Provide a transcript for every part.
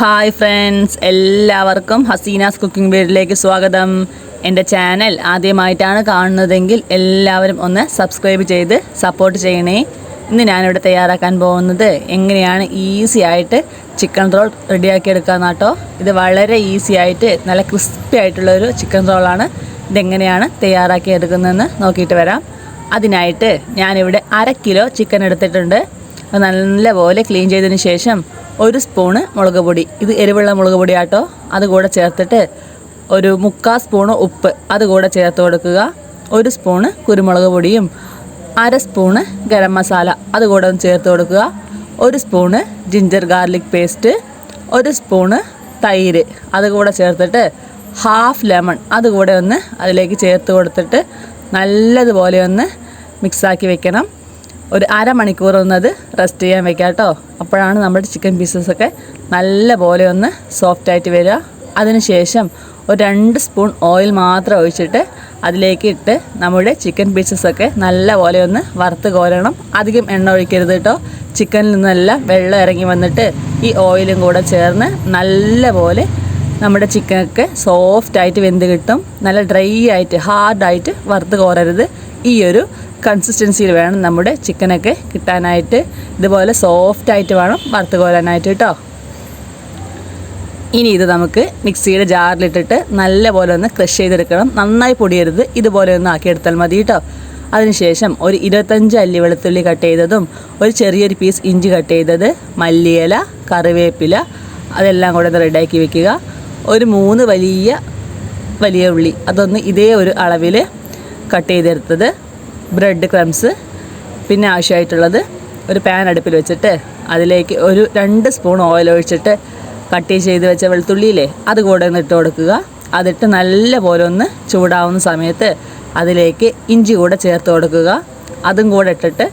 Hi friends എല്ലാവർക്കും Hasina's cooking വീഡിയോയിലേക്ക് സ്വാഗതം. എന്റെ ചാനൽ ആദ്യമായിട്ടാണ് കാണുന്നതെങ്കിൽ എല്ലാവരും ഒന്ന് സബ്സ്ക്രൈബ് ചെയ്ത് സപ്പോർട്ട് ചെയ്യണേ. ഇന്ന് ഞാനിവിടെ തയ്യാറാക്കാൻ പോകുന്നത് എങ്ങനെയാണ് ഈസി ആയിട്ട് ചിക്കൻ റോൾ റെഡിയാക്കി എടുക്കാമെന്നാട്ടോ ഇത് വളരെ ഈസി ആയിട്ട് നല്ല ക്രിസ്പി ആയിട്ടുള്ളൊരു ചിക്കൻ റോളാണ് ഇതെങ്ങനെയാണ് തയ്യാറാക്കി എടുക്കുന്നതെന്ന് നോക്കിയിട്ട് വരാം. അതിനായിട്ട് ഞാനിവിടെ അര കിലോ ചിക്കൻ എടുത്തിട്ടുണ്ട്. നല്ലപോലെ ക്ലീൻ ചെയ്തതിന് ശേഷം ഒരു സ്പൂണ് മുളക് പൊടി. ഇത് എരിവുള്ള മുളക് പൊടി ആട്ടോ അതുകൂടെ ചേർത്തിട്ട് ഒരു മുക്കാൽ സ്പൂണ് ഉപ്പ്. അതുകൂടെ ചേർത്ത് കൊടുക്കുക. ഒരു സ്പൂണ് കുരുമുളക് പൊടിയും അര സ്പൂണ് ഗരം മസാല. അതുകൂടെ ഒന്ന് ചേർത്ത് കൊടുക്കുക. ഒരു സ്പൂണ് ജിഞ്ചർ ഗാർലിക് പേസ്റ്റ് ഒരു സ്പൂണ് തൈര്. അതുകൂടെ ചേർത്തിട്ട് ഹാഫ് ലെമൺ അതുകൂടെ ഒന്ന് അതിലേക്ക് ചേർത്ത് കൊടുത്തിട്ട് നല്ലതുപോലെ ഒന്ന് മിക്സാക്കി വെക്കണം. ഒരു അരമണിക്കൂർ ഒന്ന് അത് റെസ്റ്റ് ചെയ്യാൻ വെക്കാം കേട്ടോ. അപ്പോഴാണ് നമ്മുടെ ചിക്കൻ പീസസൊക്കെ നല്ല പോലെ ഒന്ന് സോഫ്റ്റ് ആയിട്ട് വരിക. അതിനുശേഷം ഒരു രണ്ട് സ്പൂൺ ഓയിൽ മാത്രം ഒഴിച്ചിട്ട് അതിലേക്ക് ഇട്ട് നമ്മുടെ ചിക്കൻ പീസസൊക്കെ നല്ല പോലെ ഒന്ന് വറുത്ത് കോരണം. അധികം എണ്ണ ഒഴിക്കരുത് കേട്ടോ. ചിക്കനിൽ നിന്നെല്ലാം വെള്ളം ഇറങ്ങി വന്നിട്ട് ഈ ഓയിലും കൂടെ ചേർന്ന് നല്ല പോലെ നമ്മുടെ ചിക്കനൊക്കെ സോഫ്റ്റായിട്ട് വെന്ത് കിട്ടും. നല്ല ഡ്രൈ ആയിട്ട് ഹാർഡായിട്ട് വറുത്ത് കോരരുത്. ഈ ഒരു കൺസിസ്റ്റൻസിയിൽ വേണം നമ്മുടെ ചിക്കനൊക്കെ കിട്ടാനായിട്ട്. ഇതുപോലെ സോഫ്റ്റ് ആയിട്ട് വേണം വറുത്ത് കോരാനായിട്ട് കേട്ടോ ഇനി ഇത് നമുക്ക് മിക്സിയുടെ ജാറിലിട്ടിട്ട് നല്ലപോലെ ഒന്ന് ക്രഷ് ചെയ്തെടുക്കണം. നന്നായി പൊടിയരുത്. ഇതുപോലെ ഒന്ന് ആക്കിയെടുത്താൽ മതി കേട്ടോ അതിനുശേഷം ഒരു ഇരുപത്തഞ്ച് അല്ലി വെളുത്തുള്ളി കട്ട് ചെയ്തതും ഒരു ചെറിയൊരു പീസ് ഇഞ്ചി കട്ട് ചെയ്തത് മല്ലിയില കറിവേപ്പില അതെല്ലാം കൂടെ റെഡിയാക്കി വെക്കുക. ഒരു മൂന്ന് വലിയ വലിയ ഉള്ളി. അതൊന്ന് ഇതേ ഒരു അളവിൽ കട്ട് ചെയ്തെടുത്തത്. ബ്രെഡ് ക്രംസ് പിന്നെ ആവശ്യമായിട്ടുള്ളത് ഒരു പാൻ അടുപ്പിൽ വെച്ചിട്ട് അതിലേക്ക് ഒരു രണ്ട് സ്പൂൺ ഓയിൽ ഒഴിച്ചിട്ട് കട്ട് ചെയ്ത് വെച്ച വെളുത്തുള്ളിയില്ലേ അത് കൂടെ ഒന്ന് ഇട്ട് കൊടുക്കുക. അതിട്ട് നല്ല പോലെ ഒന്ന് ചൂടാവുന്ന സമയത്ത് അതിലേക്ക് ഇഞ്ചി കൂടെ ചേർത്ത് കൊടുക്കുക. അതും കൂടെ ഇട്ടിട്ട്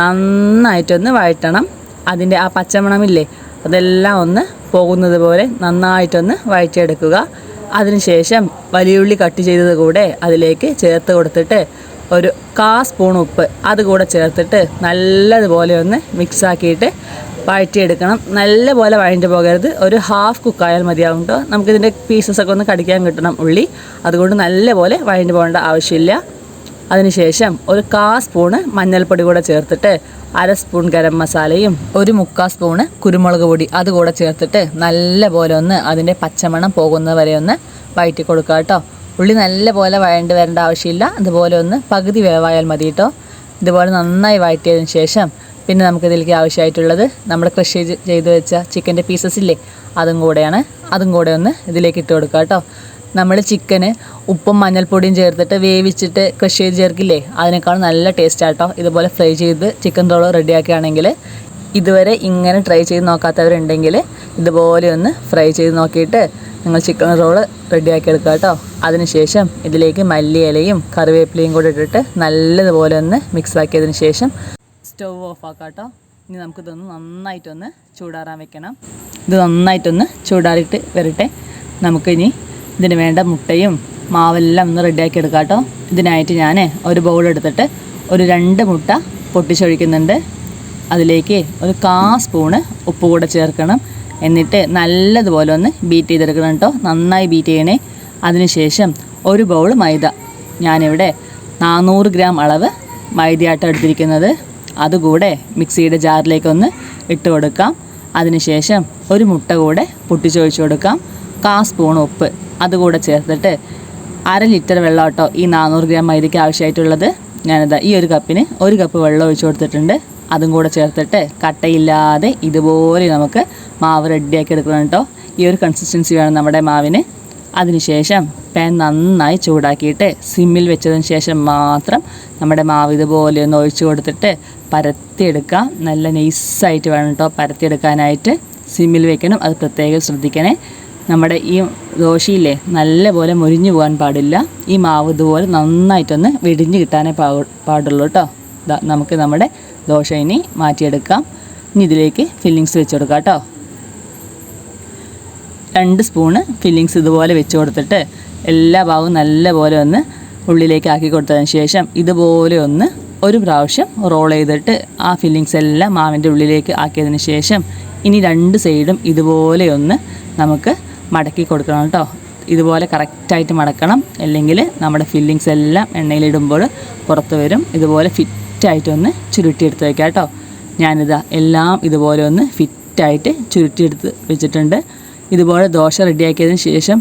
നന്നായിട്ടൊന്ന് വഴറ്റണം. അതിന്റെ ആ പച്ചമണമില്ലേ അതെല്ലാം ഒന്ന് പോകുന്നത് പോലെ നന്നായിട്ടൊന്ന് വഴറ്റിയെടുക്കുക. അതിനുശേഷം വലിയുള്ളി കട്ട് ചെയ്തത് കൂടെ അതിലേക്ക് ചേർത്ത് കൊടുത്തിട്ട് ഒരു കാ സ്പൂൺ ഉപ്പ് അത് കൂടെ ചേർത്തിട്ട് നല്ലതുപോലെ ഒന്ന് മിക്സാക്കിയിട്ട് വഴറ്റിയെടുക്കണം. നല്ലപോലെ വഴഞ്ഞു പോകരുത്. ഒരു ഹാഫ് കുക്കായാൽ മതിയാവും കേട്ടോ നമുക്കിതിന്റെ പീസസൊക്കെ ഒന്ന് കടിക്കാൻ കിട്ടണം ഉള്ളി. അതുകൊണ്ട് നല്ലപോലെ വഴഞ്ഞു പോകേണ്ട ആവശ്യമില്ല. അതിനുശേഷം ഒരു കാ സ്പൂണ് മഞ്ഞൾപ്പൊടി കൂടെ ചേർത്തിട്ട് അര സ്പൂൺ ഗരം മസാലയും ഒരു മുക്കാൽ സ്പൂണ് കുരുമുളക് പൊടി അതുകൂടെ ചേർത്തിട്ട് നല്ല പോലെ ഒന്ന് അതിന്റെ പച്ചമണം പോകുന്നത് വരെ ഒന്ന് വഴറ്റി കൊടുക്കുക കേട്ടോ ഉള്ളി നല്ല പോലെ വഴണ്ട് വരേണ്ട ആവശ്യമില്ല. അതുപോലെ ഒന്ന് പകുതി വേവായാൽ മതി കേട്ടോ ഇതുപോലെ നന്നായി വഴറ്റിയതിന് ശേഷം പിന്നെ നമുക്കിതിലേക്ക് ആവശ്യമായിട്ടുള്ളത് നമ്മൾ കൃഷി ചെയ്ത് വെച്ച ചിക്കന്റെ പീസസ് ഇല്ലേ അതും കൂടെയാണ്. അതും കൂടെ ഒന്ന് ഇതിലേക്ക് ഇട്ട് കൊടുക്കുക കേട്ടോ നമ്മൾ ചിക്കന് ഉപ്പും മഞ്ഞൾപ്പൊടിയും ചേർത്തിട്ട് വേവിച്ചിട്ട് ക്രഷ് ചെയ്ത് ചേർക്കില്ലേ അതിനേക്കാൾ നല്ല ടേസ്റ്റ് ആട്ടോ ഇതുപോലെ ഫ്രൈ ചെയ്ത് ചിക്കൻ റോൾ റെഡിയാക്കുകയാണെങ്കിൽ ഇതുവരെ ഇങ്ങനെ ട്രൈ ചെയ്ത് നോക്കാത്തവരുണ്ടെങ്കിൽ ഇതുപോലെ ഒന്ന് ഫ്രൈ ചെയ്ത് നോക്കിയിട്ട് നിങ്ങൾ ചിക്കൻ റോൾ റെഡിയാക്കി എടുക്കുക കേട്ടോ. അതിനുശേഷം ഇതിലേക്ക് മല്ലിയിലയും കറിവേപ്പിലയും കൂടെ ഇട്ടിട്ട് നല്ലതുപോലെ ഒന്ന് മിക്സ് ആക്കിയതിന് ശേഷം സ്റ്റവ് ഓഫ് ആക്കാം കേട്ടോ. ഇനി നമുക്കിതൊന്ന് നന്നായിട്ടൊന്ന് ചൂടാറാൻ വെക്കണം. ഇത് നന്നായിട്ടൊന്ന് ചൂടാറിയിട്ട് വരട്ടെ. നമുക്കിനി ഇതിന് വേണ്ട മുട്ടയും മാവെല്ലാം ഒന്ന് റെഡിയാക്കി എടുക്കാം കേട്ടോ. ഇതിനായിട്ട് ഞാൻ ഒരു ബൗൾ എടുത്തിട്ട് ഒരു രണ്ട് മുട്ട പൊട്ടിച്ചൊഴിക്കുന്നുണ്ട്. അതിലേക്ക് ഒരു കാ സ്പൂണ് ഉപ്പ് കൂടെ ചേർക്കണം. എന്നിട്ട് നല്ലതുപോലെ ഒന്ന് ബീറ്റ് ചെയ്തെടുക്കണം കേട്ടോ. നന്നായി ബീറ്റ് ചെയ്യണേ. അതിനുശേഷം ഒരു ബൗൾ മൈദ. ഞാനിവിടെ നാനൂറ് ഗ്രാം അളവ് മൈദയാട്ടം എടുത്തിരിക്കുന്നത്. അതുകൂടെ മിക്സിയുടെ ജാറിലേക്കൊന്ന് ഇട്ട് കൊടുക്കാം. അതിനുശേഷം ഒരു മുട്ട കൂടെ പൊട്ടിച്ചൊഴിച്ച് കൊടുക്കാം. കാ സ്പൂൺ ഉപ്പ്. അതുകൂടെ ചേർത്തിട്ട് അര ലിറ്റർ വെള്ളം കേട്ടോ ഈ നാനൂറ് ഗ്രാം മൈദയ്ക്ക് ആവശ്യമായിട്ടുള്ളത്. ഞാനിതാ ഈ ഒരു കപ്പിന് ഒരു കപ്പ് വെള്ളം ഒഴിച്ചു കൊടുത്തിട്ടുണ്ട്. അതും കൂടെ ചേർത്തിട്ട് കട്ടയില്ലാതെ ഇതുപോലെ നമുക്ക് മാവ് റെഡിയാക്കി എടുക്കണം കേട്ടോ ഈ ഒരു കൺസിസ്റ്റൻസി വേണം നമ്മുടെ മാവിന്. അതിനുശേഷം പാൻ നന്നായി ചൂടാക്കിയിട്ട് സിമ്മിൽ വെച്ചതിന് ശേഷം മാത്രം നമ്മുടെ മാവ് ഇതുപോലെ ഒന്ന് ഒഴിച്ചു കൊടുത്തിട്ട് പരത്തിയെടുക്കാം നല്ല നൈസായിട്ട് വേണം കേട്ടോ പരത്തിയെടുക്കാനായിട്ട്. സിമ്മിൽ വെക്കണം. അത് പ്രത്യേകം ശ്രദ്ധിക്കണേ. നമ്മുടെ ഈ ദോശയില്ലേ നല്ലപോലെ മുരിഞ്ഞു പോകാൻ പാടില്ല. ഈ മാവ് ഇതുപോലെ നന്നായിട്ടൊന്ന് വെടിഞ്ഞ് കിട്ടാനേ പാടുള്ളൂ കേട്ടോ നമുക്ക് നമ്മുടെ ദോശ ഇനി മാറ്റിയെടുക്കാം. ഇനി ഇതിലേക്ക് ഫില്ലിങ്സ് വെച്ച് കൊടുക്കാം കേട്ടോ. രണ്ട് സ്പൂണ് ഫില്ലിങ്സ് ഇതുപോലെ വെച്ച് കൊടുത്തിട്ട് എല്ലാ ഭാഗവും നല്ലപോലെ ഒന്ന് ഉള്ളിലേക്ക് ആക്കി കൊടുത്തതിന് ശേഷം ഇതുപോലെ ഒന്ന് ഒരു പ്രാവശ്യം റോൾ ചെയ്തിട്ട് ആ ഫില്ലിങ്സ് എല്ലാം മാവിന്റെ ഉള്ളിലേക്ക് ആക്കിയതിന് ശേഷം ഇനി രണ്ട് സൈഡും ഇതുപോലെ ഒന്ന് നമുക്ക് മടക്കി കൊടുക്കണം കേട്ടോ. ഇതുപോലെ കറക്റ്റായിട്ട് മടക്കണം. അല്ലെങ്കിൽ നമ്മുടെ ഫില്ലിങ്സ് എല്ലാം എണ്ണയിലിടുമ്പോൾ പുറത്ത് വരും. ഇതുപോലെ ഫിറ്റായിട്ടൊന്ന് ചുരുട്ടിയെടുത്ത് വയ്ക്കാം കേട്ടോ. ഞാനിതാ എല്ലാം ഇതുപോലെ ഒന്ന് ഫിറ്റായിട്ട് ചുരുട്ടിയെടുത്ത് വെച്ചിട്ടുണ്ട്. ഇതുപോലെ ദോശ റെഡിയാക്കിയതിന് ശേഷം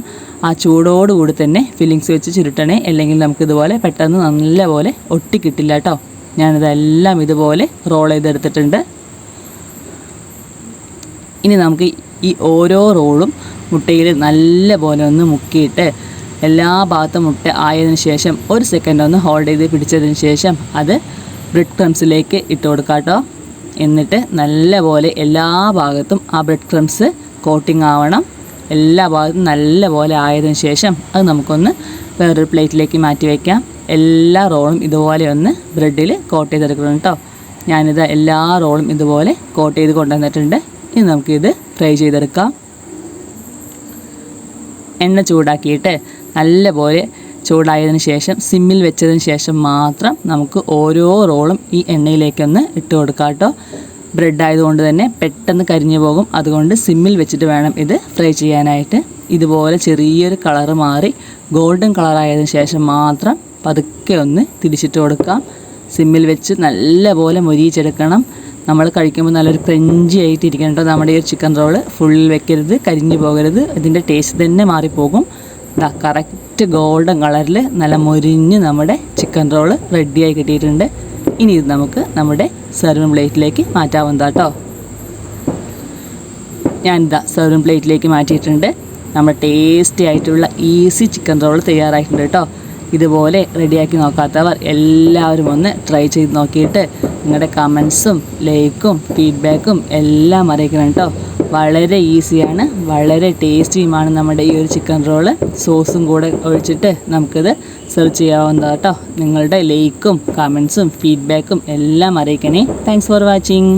ആ ചൂടോടുകൂടി തന്നെ ഫില്ലിങ്സ് വെച്ച് ചുരുട്ടണേ. അല്ലെങ്കിൽ നമുക്ക് ഇതുപോലെ പെട്ടെന്ന് നല്ലപോലെ ഒട്ടിക്കിട്ടില്ല കേട്ടോ. ഞാനിതെല്ലാം ഇതുപോലെ റോൾ ചെയ്തെടുത്തിട്ടുണ്ട്. ഇനി നമുക്ക് ഈ ഓരോ റോളും മുട്ടയിൽ നല്ല പോലെ ഒന്ന് മുക്കിയിട്ട് എല്ലാ ഭാഗത്തും മുട്ട ആയതിനു ശേഷം ഒരു സെക്കൻഡ് ഒന്ന് ഹോൾഡ് ചെയ്ത് പിടിച്ചതിന് ശേഷം അത് ബ്രെഡ് ക്രംസിലേക്ക് ഇട്ട് കൊടുക്കാം കേട്ടോ എന്നിട്ട് നല്ലപോലെ എല്ലാ ഭാഗത്തും ആ ബ്രെഡ് ക്രംസ് കോട്ടിംഗ് ആവണം. എല്ലാ ഭാഗത്തും നല്ല പോലെ ആയതിനു ശേഷം അത് നമുക്കൊന്ന് വേറൊരു പ്ലേറ്റിലേക്ക് മാറ്റി വയ്ക്കാം എല്ലാ റോളും ഇതുപോലെ ഒന്ന് ബ്രെഡിൽ കോട്ട് ചെയ്തെടുക്കണം കേട്ടോ ഞാനിത് എല്ലാ റോളും ഇതുപോലെ കോട്ട് ചെയ്ത് കൊണ്ടുവന്നിട്ടുണ്ട്. ഇനി നമുക്കിത് ഫ്രൈ ചെയ്തെടുക്കാം. എണ്ണ ചൂടാക്കിയിട്ട് നല്ലപോലെ ചൂടായതിന് ശേഷം സിമ്മിൽ വെച്ചതിന് ശേഷം മാത്രം നമുക്ക് ഓരോ റോളും ഈ എണ്ണയിലേക്കൊന്ന് ഇട്ട് കൊടുക്കാം കേട്ടോ. ബ്രെഡ് ആയതുകൊണ്ട് തന്നെ പെട്ടെന്ന് കരിഞ്ഞു പോകും. അതുകൊണ്ട് സിമ്മിൽ വെച്ചിട്ട് വേണം ഇത് ഫ്രൈ ചെയ്യാനായിട്ട്. ഇതുപോലെ ചെറിയൊരു കളറ് മാറി ഗോൾഡൻ കളറായതിനു ശേഷം മാത്രം പതുക്കെ ഒന്ന് തിരിച്ചിട്ട് കൊടുക്കാം. സിമ്മിൽ വെച്ച് നല്ലപോലെ മൊരിയിച്ചെടുക്കണം. നമ്മൾ കഴിക്കുമ്പോൾ നല്ലൊരു ക്രഞ്ചി ആയിട്ടിരിക്കണം കേട്ടോ. നമ്മുടെ ഈ ഒരു ചിക്കൻ റോൾ ഫുള്ളിൽ വെക്കരുത് കരിഞ്ഞു പോകരുത്. ഇതിന്റെ ടേസ്റ്റ് തന്നെ മാറിപ്പോകും. ഇതാ കറക്റ്റ് ഗോൾഡൻ കളറിൽ നല്ല മൊരിഞ്ഞ് നമ്മുടെ ചിക്കൻ റോൾ റെഡിയായി കിട്ടിയിട്ടുണ്ട്. ഇനി ഇത് നമുക്ക് നമ്മുടെ സെർവിങ് പ്ലേറ്റിലേക്ക് മാറ്റാവുന്നതാട്ടോ ഞാനിതാ സെർവിങ് പ്ലേറ്റിലേക്ക് മാറ്റിയിട്ടുണ്ട്. നമ്മുടെ ടേസ്റ്റി ആയിട്ടുള്ള ഈസി ചിക്കൻ റോൾ തയ്യാറായിട്ടുണ്ട് കേട്ടോ. ഇതുപോലെ റെഡിയാക്കി നോക്കാത്തവർ എല്ലാവരും ഒന്ന് ട്രൈ ചെയ്ത് നോക്കിയിട്ട് നിങ്ങളുടെ കമൻസും ലൈക്കും ഫീഡ്ബാക്കും എല്ലാം അറിയിക്കണം കേട്ടോ. വളരെ ഈസിയാണ് വളരെ ടേസ്റ്റിയുമാണ് നമ്മുടെ ഈ ഒരു ചിക്കൻ റോൾ സോസും കൂടെ ഒഴിച്ചിട്ട് നമുക്കിത് സെർവ് ചെയ്യാവുന്നതാണ് കേട്ടോ നിങ്ങളുടെ ലൈക്കും കമൻസും ഫീഡ്ബാക്കും എല്ലാം അറിയിക്കണേ. Thanks for watching